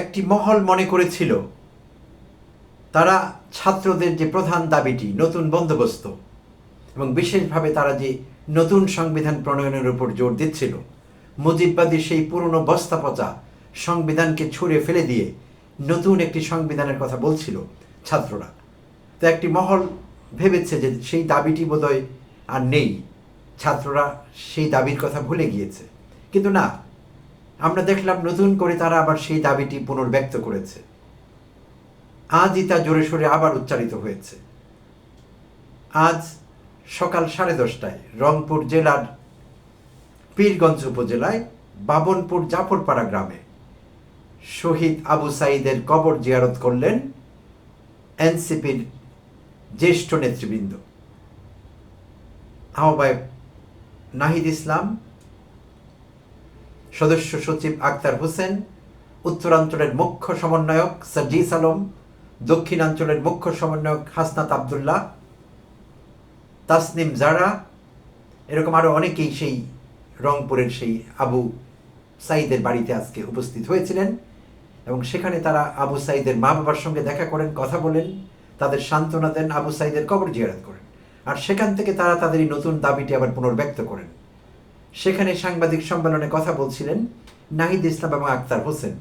একটি মহল মনে করেছিল। তারা ছাত্রদের যে প্রধান দাবিটি, নতুন বন্দোবস্ত, এবং বিশেষভাবে তারা যে নতুন সংবিধান প্রণয়নের উপর জোর দিচ্ছিল মুজিববাদী সেই পুরনো বস্তা পচা সংবিধানকে ছুঁড়ে ফেলে দিয়ে নতুন একটি সংবিধানের কথা বলছিল ছাত্ররা। তো একটি মহল ভেবেছে যে সেই দাবিটি বোধহয় আর নেই। ছাত্ররা সেই দাবির কথা ভুলে গিয়েছে। কিন্তু না আমরা দেখলাম নতুন করে তারা আবার সেই দাবিটি পুনর্ব্যক্ত করেছে। আজই তা জোরে সোরে আবার উচ্চারিত হয়েছে। আজ সকাল সাড়ে দশটায় রংপুর জেলার পীরগঞ্জ উপজেলায় বাবনপুর জাফরপাড়া গ্রামে শহীদ আবু সাইদের কবর জিয়ারত করলেন এনসিপির জ্যেষ্ঠ নেতৃবৃন্দ। আহ্বায়ক নাহিদ ইসলাম সদস্য সচিব আক্তার হোসেন, উত্তরাঞ্চলের মুখ্য সমন্বয়ক সার্জিস আলম দক্ষিণাঞ্চলের মুখ্য সমন্বয়ক হাসনাত আবদুল্লাহ, তাসনিম জারা, এরকম আরও অনেকেই সেই রংপুরের সেই আবু সাইদের বাড়িতে আজকে উপস্থিত হয়েছিলেন এবং সেখানে তারা আবু সাইদের মা বাবার সঙ্গে দেখা করেন, কথা বলেন, তাদের সান্ত্বনা দেন, আবু সাইদের কবর জিয়ারত করেন। আর সেখান থেকে তারা তাদের এই নতুন দাবিটি আবার পুনর্ব্যক্ত করেন। সেখানে সাংবাদিক সম্মেলনে কথা বলছিলেন নাহিদ ইসলাম এবং আক্তার হোসেন।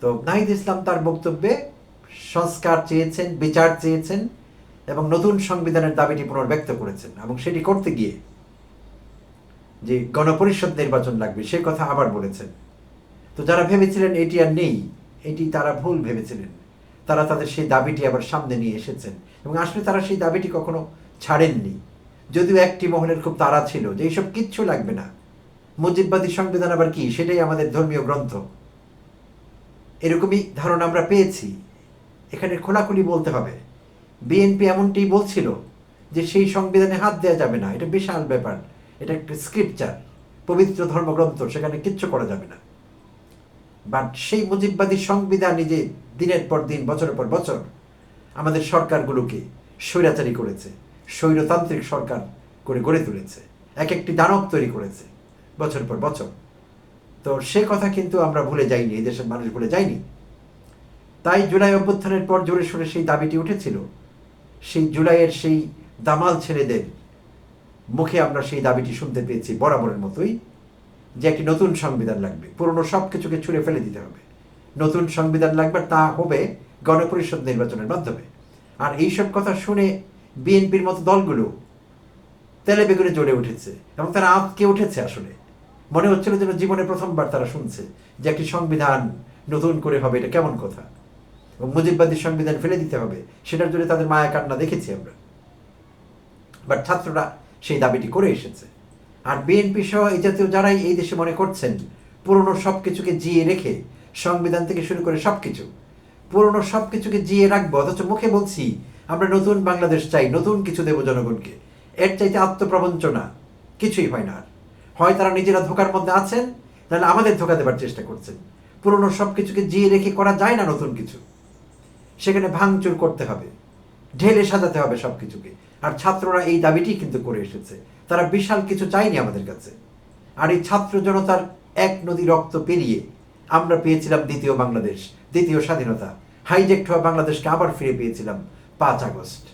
তো নাহিদ ইসলাম তার বক্তব্যে সংস্কার চেয়েছেন, বিচার চেয়েছেন এবং নতুন সংবিধানের দাবিটি পুনর্ব্যক্ত করেছেন এবং সেটি করতে গিয়ে যে গণপরিষদ নির্বাচন লাগবে সে কথা আবার বলেছেন। তো যারা ভেবেছিলেন এটি আর নেই, এটি তারা ভুল ভেবেছিলেন। তারা তাদের সেই দাবিটি আবার সামনে নিয়ে এসেছেন এবং আসলে তারা সেই দাবিটি কখনো ছাড়েননি। যদিও একটি মহলের খুব তাড়া ছিল যে এইসব কিচ্ছু লাগবে না। মুজিববাদী সংবিধান আবার কি? সেটাই আমাদের ধর্মীয় গ্রন্থ। এরকমই ধারণা আমরা পেয়েছি। এখানে খোলাখুলি বলতে হবে। বিএনপি এমনটি বলছিল যে সেই সংবিধানে হাত দেওয়া যাবে না। এটা বিশাল ব্যাপার। এটা একটা স্ক্রিপচার, পবিত্র ধর্মগ্রন্থ, সেখানে কিচ্ছু করা যাবে না। বাট সেই মুজিববাদী সংবিধানই যে দিনের পর দিন, বছরের পর বছর, আমাদের সরকারগুলোকে স্বৈরাচারী করেছে। স্বৈরতান্ত্রিক সরকার করে গড়ে তুলেছে। এক একটি দানব তৈরি করেছে, বছর পর বছর। তো সে কথা কিন্তু আমরা ভুলে যাইনি, এই দেশের মানুষ ভুলে যায়নি। তাই জুলাই অভ্যুত্থানের পর জোরে সোরে সেই দাবিটি উঠেছিল। সেই জুলাইয়ের সেই দামাল ছেলেদের মুখে আমরা সেই দাবিটি শুনতে পেয়েছি বরাবরের মতোই, যে একটি নতুন সংবিধান লাগবে। পুরনো সব কিছুকে ছুঁড়ে ফেলে দিতে হবে। নতুন সংবিধান লাগবে, তা হবে গণপরিষদ নির্বাচনের মাধ্যমে। আর এইসব কথা শুনে বিএনপির মতো দলগুলো তেলে বেগুনে জ্বলে উঠেছে এবং তারা আঁতকে উঠেছে আসলে। মনে হচ্ছিল যেন জীবনে প্রথমবার তারা শুনছে যে একটি সংবিধান নতুন করে হবে, এটা কেমন কথা? এবং মুজিববাদী সংবিধান ফেলে দিতে হবে, সেটার জন্য তাদের মায়া কান্না দেখেছি আমরা। বাট ছাত্ররা সেই দাবিটি করে এসেছে। আর বিএনপি সহ এই জাতীয় যারাই এই দেশে মনে করছেন, পুরনো সব কিছুকে জিয়ে রেখে সংবিধান থেকে শুরু করে সব কিছু পুরনো সব কিছুকে জিয়ে রাখব, অথচ মুখে বলছি আমরা নতুন বাংলাদেশ চাই, নতুন কিছু দেব জনগণকে। এর চাইতে আত্মপ্রবঞ্চনা কিছুই হয় না আর। হয় তারা নিজেরা ধোকার মধ্যে আছেন, তাহলে আমাদের ধোকা দেবার চেষ্টা করছেন। পুরনো সব কিছুকে জিয়ে রেখে করা যায় না নতুন কিছু। সেখানে ভাঙচুর করতে হবে, ঢেলে সাজাতে হবে সব কিছুকে আর ছাত্ররা এই দাবিটি কিন্তু করে এসেছে। তারা বিশাল কিছু চায়নি আমাদের কাছে। আর এই ছাত্র জনতার এক নদী রক্ত পেরিয়ে আমরা পেয়েছিলাম দ্বিতীয় বাংলাদেশ, দ্বিতীয় স্বাধীনতা। হাইজেক্ট হওয়া বাংলাদেশকে আবার ফিরে পেয়েছিলাম। পাঁচ আগস্ট।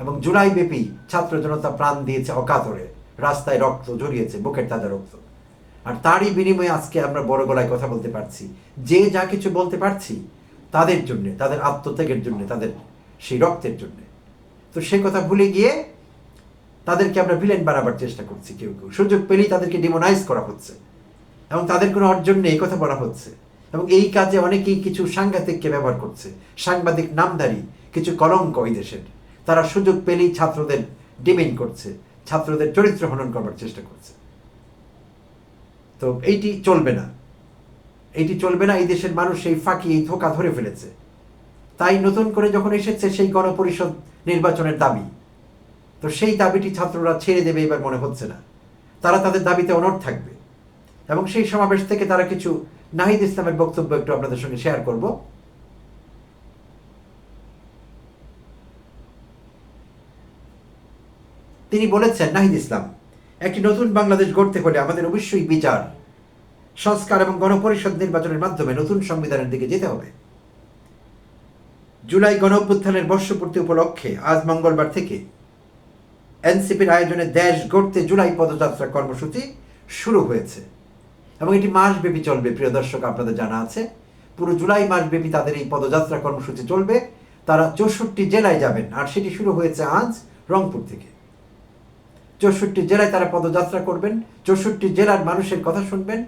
এবং জুলাই ব্যাপী ছাত্র জনতা প্রাণ দিয়েছে অকাতরে, রাস্তায় রক্ত জড়িয়েছে বুকের তাজা রক্ত। আর তারই বিনিময়ে আজকে আমরা বড় গলায় কথা বলতে পারছি। যে যা কিছু বলতে পারছি, তাদের জন্য, তাদের আত্মত্যাগের জন্য, তাদের সেই রক্তের জন্য। তো সে কথা ভুলে গিয়ে তাদেরকে আমরা ভিলেন বানাবার চেষ্টা করছি কেউ কেউ। সুযোগ পেলেই তাদেরকে ডিমোনাইজ করা হচ্ছে। এবং তাদের কোনো অর্জন নেই কথা বলা হচ্ছে। এবং এই কাজে অনেকেই কিছু সাংঘাতিককে ব্যবহার করছে। সাংবাদিক, নামধারী কিছু কলঙ্ক ওই দেশের তারা সুযোগ পেলেই ছাত্রদের ডিমেন্ড করছে, ছাত্রদের চরিত্র হনন করবার চেষ্টা করছে। তো এইটি চলবে না। এইটি চলবে না, এই দেশের মানুষ সেই ফাঁকি, এই ধোকা ধরে ফেলেছে। তাই নতুন করে যখন এসেছে সেই গণপরিষদ নির্বাচনের দাবি, তো সেই দাবিটি ছাত্ররা ছেড়ে দেবে এবার মনে হচ্ছে না। তারা তাদের দাবিতে অনড় থাকবে। এবং সেই সমাবেশ থেকে তারা কিছু নাহিদ ইসলামের বক্তব্য একটু আপনাদের সঙ্গে শেয়ার করব। তিনি বলেছেন, নাহিদ ইসলাম, একটি নতুন বাংলাদেশ গড়তে হলে আমাদের অবশ্যই বিচার, সংস্কার এবং গণপরিষদ নির্বাচনের মাধ্যমে নতুন সংবিধানের দিকে যেতে হবে। জুলাই গণ অভ্যুত্থানের বর্ষপূর্তি উপলক্ষে আজ মঙ্গলবার থেকে এনসিপির আয়োজনে দেশ গড়তে জুলাই পদযাত্রা কর্মসূচি শুরু হয়েছে এবং এটি মাসব্যাপী চলবে। প্রিয় দর্শক, আপনাদের জানা আছে, পুরো জুলাই মাসব্যাপী তাদের এই পদযাত্রা কর্মসূচি চলবে। তারা চৌষট্টি জেলায় যাবেন, আর সেটি শুরু হয়েছে আজ রংপুর থেকে। চৌষট্টি জেলায় তারা পদযাত্রা করবেন, চৌষট্টি জেলার মানুষের কথা শুনবেন,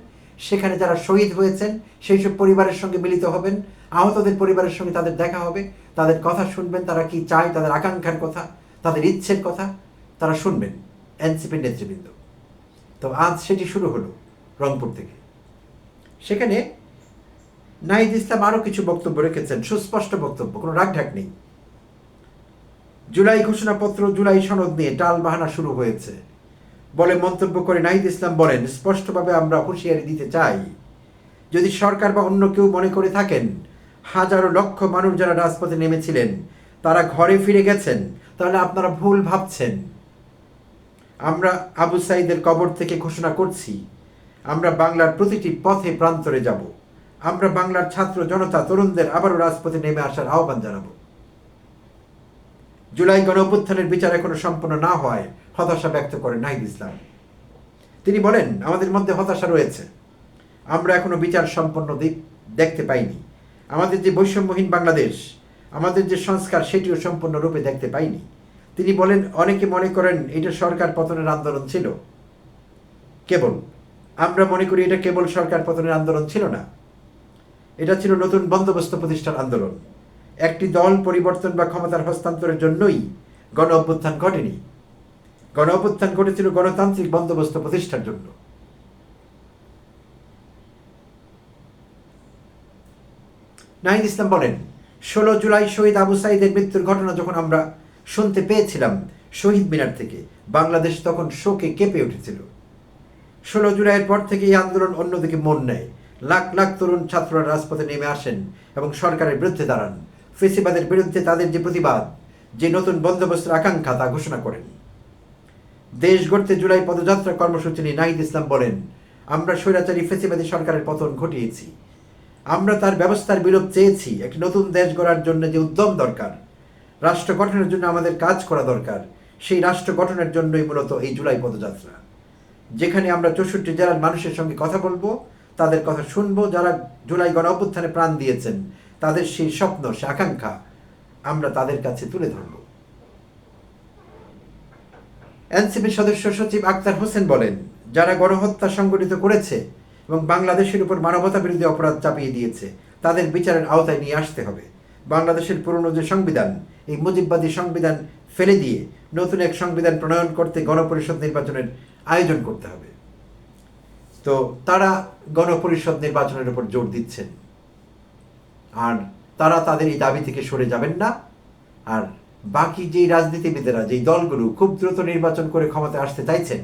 সেখানে যারা শহীদ হয়েছেন, সেই সব পরিবারের সঙ্গে মিলিত হবেন, আহতদের পরিবারের সঙ্গে তাদের দেখা হবে, তাদের কথা শুনবেন, তারা কি চায়, তাদের আকাঙ্ক্ষার কথা, তাদের ইচ্ছের কথা, তারা শুনবেন, এনসিপির নেতৃবৃন্দ। তো আজ সেটি শুরু হলো রংপুর থেকে। সেখানে নাহিদ ইসলাম আরও কিছু বক্তব্য রেখেছেন, সুস্পষ্ট বক্তব্য, কোনো রাগঢাক নেই। জুলাই ঘোষণাপত্র, জুলাই সনদ নিয়ে টাল বাহানা শুরু হয়েছে। বলে মন্তব্য করে নাহিদ ইসলাম বলেন, স্পষ্টভাবে আমরা হুঁশিয়ারি দিতে চাই। যদি সরকার বা অন্য কেউ মনে করে থাকেন, হাজারো লক্ষ মানুষ যারা রাজপথে নেমেছিলেন, তারা ঘরে ফিরে গেছেন, তাহলে আপনারা ভুল ভাবছেন। আমরা আবু সাইদের কবর থেকে ঘোষণা করছি, আমরা বাংলার প্রতিটি পথে প্রান্তরে যাব। আমরা বাংলার ছাত্র জনতা, তরুণদের আবারও রাজপথে নেমে আসার আহ্বান জানাব। জুলাই গণ অভ্যুত্থানের বিচার এখনও সম্পন্ন না হওয়ায় হতাশা ব্যক্ত করেন নাহিদ ইসলাম। তিনি বলেন, আমাদের মধ্যে হতাশা রয়েছে। আমরা এখনও বিচার সম্পন্ন দিক দেখতে পাইনি। আমাদের যে বৈষম্যহীন বাংলাদেশ, আমাদের যে সংস্কার সেটিও সম্পূর্ণরূপে দেখতে পাইনি। তিনি বলেন, অনেকে মনে করেন এটা সরকার পতনের আন্দোলন ছিল। কেবল, আমরা মনে করি এটা কেবল সরকার পতনের আন্দোলন ছিল না। এটা ছিল নতুন বন্দোবস্ত প্রতিষ্ঠার আন্দোলন। একটি দল পরিবর্তন বা ক্ষমতার হস্তান্তরের জন্যই গণ অভ্যুত্থান ঘটেনি। গণ অভ্যুত্থান ঘটেছিল গণতান্ত্রিক বন্দোবস্ত প্রতিষ্ঠার জন্য। নাহিদ ইসলাম বলেন, ষোলো জুলাই শহীদ আবু সাইদের মৃত্যুর ঘটনা যখন আমরা শুনতে পেয়েছিলাম শহীদ মিনার থেকে, বাংলাদেশ তখন শোকে কেঁপে উঠেছিল। ষোলো জুলাইয়ের পর থেকে এই আন্দোলন অন্যদিকে মন নেয়। লাখ লাখ তরুণ ছাত্ররা রাজপথে নেমে আসেন এবং সরকারের বিরুদ্ধে দাঁড়ান। ফেসিবাদের বিরুদ্ধে তাদের যে প্রতিবাদ, যে নতুন বন্দোবস্তের আকাঙ্ক্ষা তা ঘোষণা করেন। দেশ গড়তে জুলাই পদযাত্রা কর্মসূচি নিয়ে নাহিদ ইসলাম বলেন, আমরা স্বৈরাচারী ফেসিবাদী সরকারের পতন ঘটিয়েছি। আমরা তার ব্যবস্থার বিলোপ চেয়েছি, একটি নতুন দেশ গড়ার জন্য যে উদ্যম দরকার, রাষ্ট্র গঠনের জন্য আমাদের কাজ করা দরকার, সেই রাষ্ট্র গঠনের জন্যই মূলত এই জুলাই পদযাত্রা। যেখানে আমরা চৌষট্টি জেলার মানুষের সঙ্গে কথা বলব, তাদের কথা শুনব, যারা জুলাই গণ অভ্যুত্থানে প্রাণ দিয়েছেন তাদের সেই স্বপ্ন, সে আকাঙ্ক্ষা আমরা তাদের কাছে তুলে ধরব। এনসিপি সদস্য সচিব আক্তার হোসেন বলেন, যারা গণহত্যা সংগঠিত করেছে এবং বাংলাদেশের উপর মানবতা বিরোধী অপরাধ চাপিয়ে দিয়েছে, তাদের বিচারের আওতায় নিয়ে আসতে হবে। বাংলাদেশের পুরনো যে সংবিধান, এই মুজিববাদী সংবিধান ফেলে দিয়ে নতুন এক সংবিধান প্রণয়ন করতে গণপরিষদ নির্বাচনের আয়োজন করতে হবে। তো তারা গণপরিষদ নির্বাচনের উপর জোর দিচ্ছেন। আর তারা তাদের এই দাবি থেকে সরে যাবেন না। আর বাকি যেই রাজনীতিবিদেরা, যেই দলগুলো খুব দ্রুত নির্বাচন করে ক্ষমতায় আসতে চাইছেন,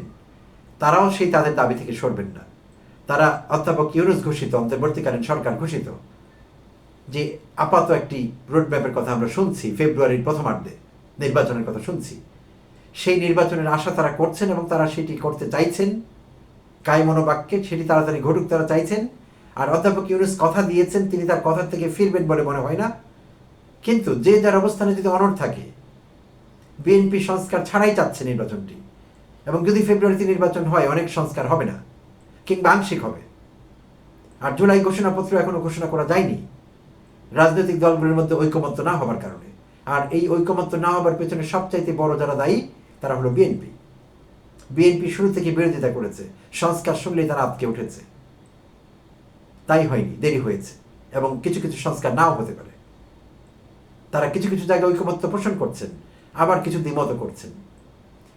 তারাও সেই তাদের দাবি থেকে সরবেন না। তারা অধ্যাপক ইউনুস ঘোষিত, অন্তর্বর্তীকালীন সরকার ঘোষিত, যে আপাত একটি রোডম্যাপের কথা আমরা শুনছি, ফেব্রুয়ারির প্রথমার্ধে নির্বাচনের কথা শুনছি। সেই নির্বাচনের আশা তারা করছেন এবং তারা সেটি করতে চাইছেন। কায় মনোবাক্যে সেটি তাড়াতাড়ি ঘটুক তারা চাইছেন। আর অধ্যাপক ইউনুস কথা দিয়েছেন, তিনি তার কথা থেকে ফিরবেন বলে মনে হয় না। কিন্তু যে যার অবস্থানে যদি অনড় থাকে, বিএনপি সংস্কার ছাড়াই চাচ্ছে নির্বাচনটি। এবং যদি ফেব্রুয়ারিতে নির্বাচন হয়, অনেক সংস্কার হবে না, কিংবা আংশিক হবে। আর জুলাই ঘোষণাপত্র এখনও ঘোষণা করা যায়নি। রাজনৈতিক দলগুলোর মধ্যে ঐকমত্য না হবার কারণে। আর এই ঐকমত্য না হবার পেছনে সবচাইতে বড় যারা দায়ী, তারা হলো বিএনপি। বিএনপি শুরু থেকে বিরোধিতা করেছে, সংস্কার শুনলেই তারা আটকে উঠেছে। তাই হয়নি, দেরি হয়েছে এবং কিছু কিছু সংস্কার নাও হতে পারে। তারা কিছু কিছু জায়গায় ঐকমত্য পোষণ করছেন, আবার কিছু দ্বিমত করছেন।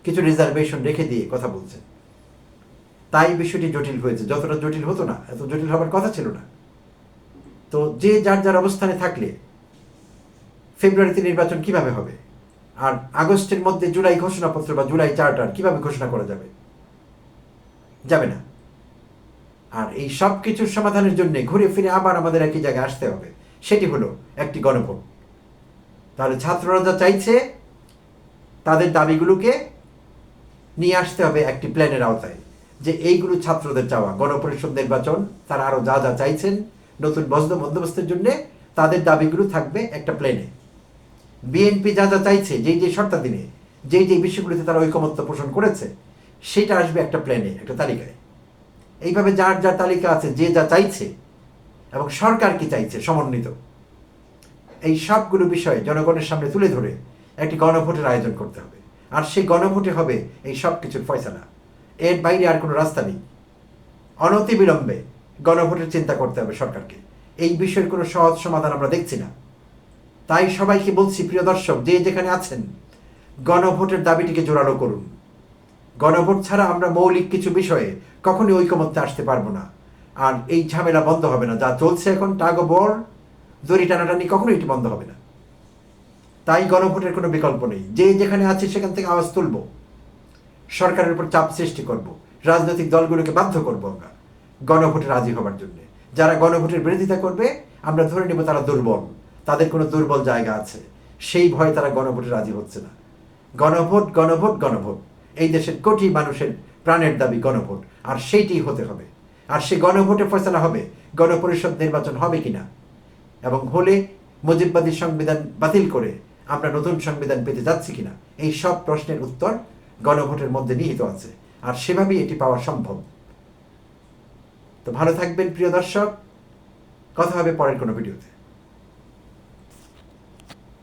কিছু রিজার্ভেশন রেখে দিয়ে কথা বলছেন। তাই বিষয়টি জটিল হয়েছে, যতটা জটিল হতো না, এত জটিল হবার কথা ছিল না। তো যে যার যার অবস্থানে থাকলে ফেব্রুয়ারিতে নির্বাচন কীভাবে হবে? আর আগস্টের মধ্যে জুলাই ঘোষণাপত্র বা জুলাই চার্টার কীভাবে ঘোষণা করা যাবে? যাবে না। আর এই সব কিছুর সমাধানের জন্য ঘুরে ফিরে আবার আমাদের একই জায়গায় আসতে হবে। সেটি হলো একটি গণভোট। তাহলে ছাত্ররা যা চাইছে, তাদের দাবিগুলোকে নিয়ে আসতে হবে একটি প্ল্যানের আওতায়, যে এইগুলো ছাত্রদের চাওয়া। গণপরিষদ নির্বাচন, তারা আরও যা যা চাইছেন, নতুন বন্ধ বন্দোবস্তের জন্য তাদের দাবিগুলো থাকবে একটা প্লেনে বিএনপি যা যা চাইছে, যেই যে শর্তাধীনে, যেই যেই বিষয়গুলিতে তারা ঐকমত্য পোষণ করেছে, সেটা আসবে একটা প্ল্যানে, একটা তালিকায়। এইভাবে যার যার তালিকা আছে, যে যা চাইছে, এবং সরকার কি চাইছে, সমন্বিত। এই সবগুলো বিষয় জনগণের সামনে তুলে ধরে একটি গণভোটের আয়োজন করতে হবে। আর সেই গণভোটে হবে এই সব কিছুর ফয়সালা। এর বাইরে আর কোনো রাস্তা নেই। অনতিবিলম্বে গণভোটের চিন্তা করতে হবে সরকারকে। এই বিষয়ের কোনো সহজ সমাধান আমরা দেখছি না। তাই সবাইকে বলছি, প্রিয় দর্শক, যে যেখানে আছেন, গণভোটের দাবিটিকে জোরালো করুন। গণভোট ছাড়া আমরা মৌলিক কিছু বিষয়ে কখনই ঐকমত্যে আসতে পারব না। আর এই ঝামেলা বন্ধ হবে না। যা চলছে এখন টাগ বর দড়ি টানাটানি কখনোই এটি বন্ধ হবে না। তাই গণভোটের কোনো বিকল্প নেই। যে যেখানে আছে সেখান থেকে আওয়াজ তুলব। সরকারের উপর চাপ সৃষ্টি করব। রাজনৈতিক দলগুলোকে বাধ্য করব আমরা গণভোটে রাজি হবার জন্য। যারা গণভোটের বিরোধিতা করবে, আমরা ধরে নেব তারা দুর্বল। তাদের কোনো দুর্বল জায়গা আছে। সেই ভয়ে তারা গণভোটে রাজি হচ্ছে না। গণভোট গণভোট গণভোট। এই দেশের কোটি মানুষের প্রাণের দাবি গণভোট। আর সেইটি হতে হবে। আর সে গণভোটে ফয়সলা হবে, গণপরিষদ নির্বাচন হবে কিনা? এবং হলে মুজিববাদী সংবিধান বাতিল করে আমরা নতুন সংবিধান পেতে যাচ্ছি কিনা? এই সব প্রশ্নের উত্তর গণভোটের মধ্যে নিহিত আছে। আর সেভাবেই এটি পাওয়া সম্ভব। তো ভালো থাকবেন, প্রিয় দর্শক। কথা হবে পরের কোনো ভিডিওতে।